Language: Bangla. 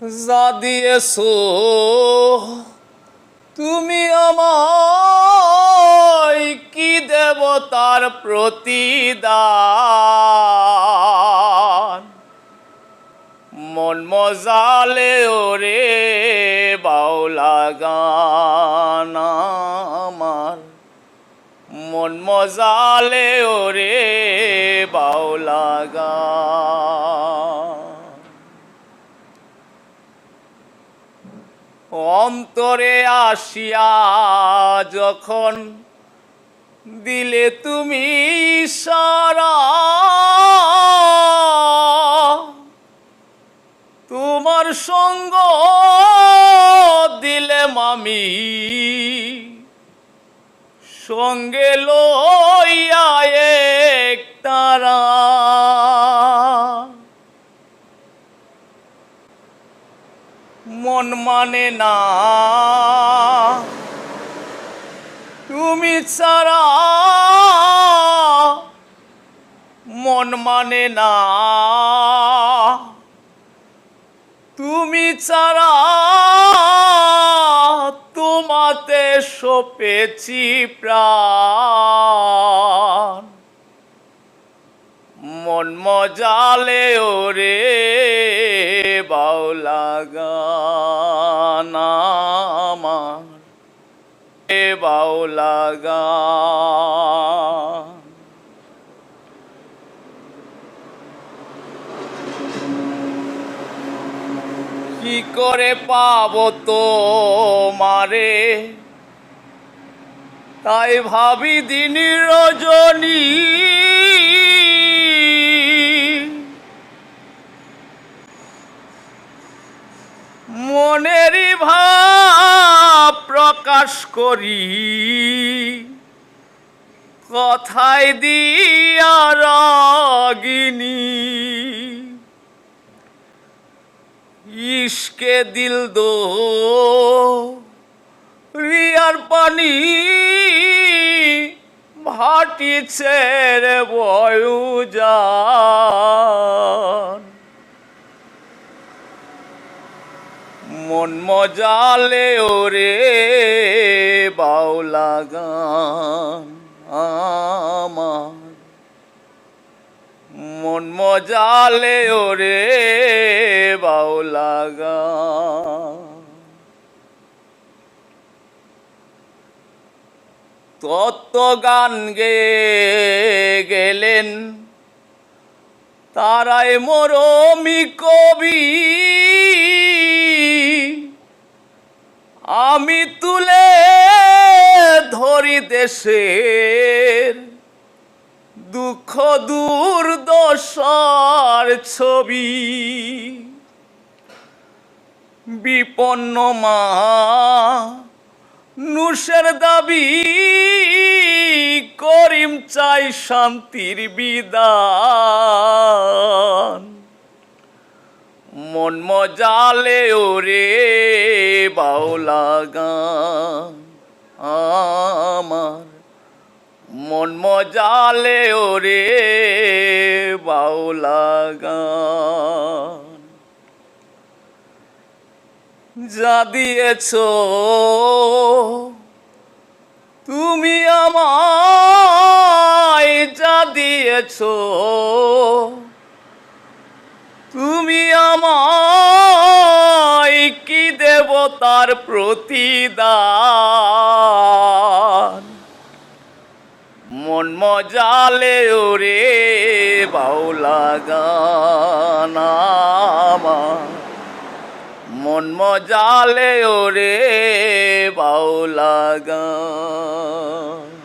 যা দিয়েছ তুমি আমায় কি দেব তার প্রতিদান? মন মজালে ওরে বাউলা গান আমার। মন মজালে ওরে বাউলা গান অন্তরে আসিয়া যখন দিলে তুমি সারা তোমার সঙ্গ দিলে মামি সঙ্গে লইয়া এক তারা। মন না। তুমি ছাড়া মন মানে না। তুমি ছাড়া তোমাতে সপেছি প্রাণ। মন মজালে ওরে বাউলা গান। গান কি করে পাব তো মারে তাই ভাবি দিন রজনী মনেরই ভাব প্রকাশ করি। কথায় দিয়া রাগিনী। ইশকে দিল দো রিয়ার পানি ভাটিছে রে বয়ু যান মন মজালে ওরে বাউলা গান আমার। মন মজালে ওরে বাউলা গান তত্ত্ব গান গে গেলেন, তারাই মরমি কবি। আমি তুলে দেশের দুঃখ দুর্দশার ছবি। বিপন্ন মা নুসের দাবি, করিম চাই শান্তির বিদান মন মজালে ওরে বাউলা গান। আমার মন মজালে ওরে বাউলা গান। যা দিয়েছ তুমি আমায় যা দিয়েছ তুমি আমায় কি দেব তার প্রতিদান? মন মজালে ওরে বাউলা গান মন মজালে ওরে বাউলা গান।